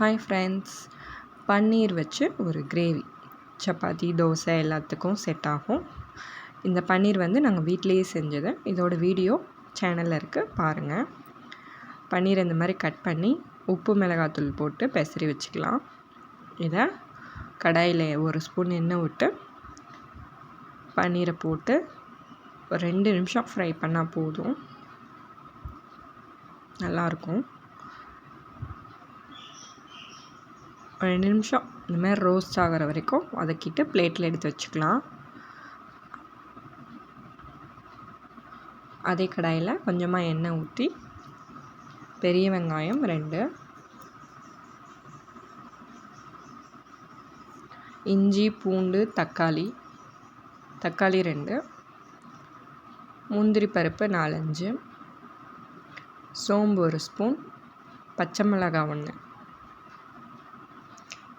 Hi friends பன்னீர் வச்சு ஒரு gravy chapati dosa எல்லாத்துக்கும் செட் ஆகும். இந்த பன்னீர் வந்து நாங்கள் வீட்டிலேயே செஞ்சது. இதோட வீடியோ சேனலில் இருக்குது பாருங்கள் பன்னீர் இந்த மாதிரி கட் பண்ணி உப்பு மிளகாத்தூள் போட்டு பெசரி வச்சுக்கலாம். இதை கடாயில் ஒரு ஸ்பூன் எண்ணெய் விட்டு பன்னீரை போட்டு ரெண்டு நிமிஷம் ஃப்ரை பண்ணால் போதும். நல்லாயிருக்கும் ஒரு ரெண்டு நிமிஷம். இந்தமாதிரி ரோஸ்ட் ஆகிற வரைக்கும் வதக்கிட்டு பிளேட்டில் எடுத்து வச்சுக்கலாம். அதே கடாயில் கொஞ்சமாக எண்ணெய் ஊற்றி பெரிய வெங்காயம் ரெண்டு. இஞ்சி பூண்டு தக்காளி தக்காளி ரெண்டு. முந்திரி பருப்பு நாலஞ்சு. சோம்பு ஒரு ஸ்பூன் பச்சை மிளகாய் ஒன்று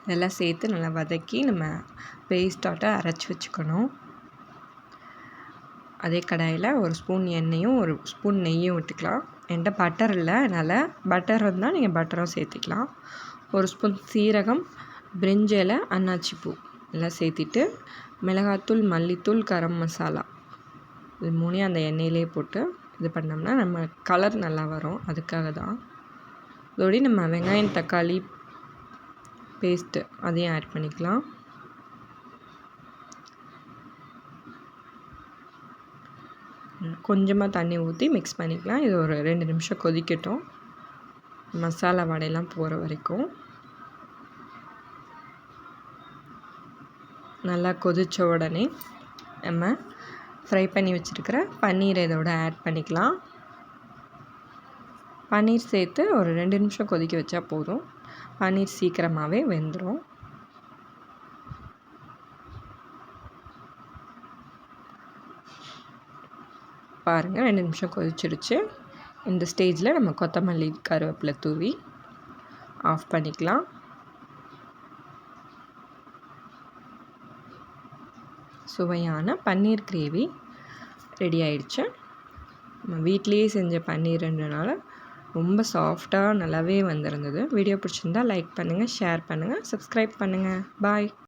இதெல்லாம் சேர்த்து நல்லா வதக்கி நம்ம பேஸ்டாட்ட அரைச்சி வச்சுக்கணும். அதே கடாயில் ஒரு ஸ்பூன் எண்ணெயும் ஒரு ஸ்பூன் நெய்யும் விட்டுக்கலாம். என்கிட்ட பட்டர் இல்லை அதனால் பட்டர் இருந்தால் நீங்கள் பட்டரும் சேர்த்துக்கலாம். ஒரு ஸ்பூன் சீரகம் பிரிஞ்சலை அன்னாச்சி பூ எல்லாம் சேர்த்திட்டு மிளகாத்தூள் மல்லித்தூள் கரம் மசாலா இது மூணையும் அந்த எண்ணெயிலே போட்டு இது பண்ணோம்னா நம்ம கலர் நல்லா வரும். அதுக்காக தான் இதோடய நம்ம வெங்காயம் தக்காளி பேஸ்ட்டு அதையும் ஆட் பண்ணிக்கலாம். கொஞ்சமாக தண்ணி ஊற்றி மிக்ஸ் பண்ணிக்கலாம். இது ஒரு ரெண்டு நிமிஷம் கொதிக்கட்டும். மசாலா வடையெல்லாம் போகிற வரைக்கும். நல்லா கொதித்த உடனே நம்ம ஃப்ரை பண்ணி வச்சுருக்கிற பன்னீரை இதோட ஆட் பண்ணிக்கலாம். பன்னீர் சேர்த்து ஒரு ரெண்டு நிமிஷம் கொதிக்க வச்சா போதும். பன்னீர் சீக்கிரமாகவே வெந்துடும் பாருங்கள் ரெண்டு நிமிஷம் கொதிச்சிடுச்சு. இந்த ஸ்டேஜில் நம்ம கொத்தமல்லி கருவேப்பிலை தூவி ஆஃப் பண்ணிக்கலாம். சுவையான பன்னீர் கிரேவி ரெடி ஆயிடுச்சு. நம்ம வீட்லேயே செஞ்ச பன்னீர்ன்றனால ரொம்ப சாஃப்டாக நல்லாவே வந்திருந்தது. வீடியோ பிடிச்சிருந்தா லைக் பண்ணுங்கள் ஷேர் பண்ணுங்கள் சப்ஸ்கிரைப் பண்ணுங்கள் பாய்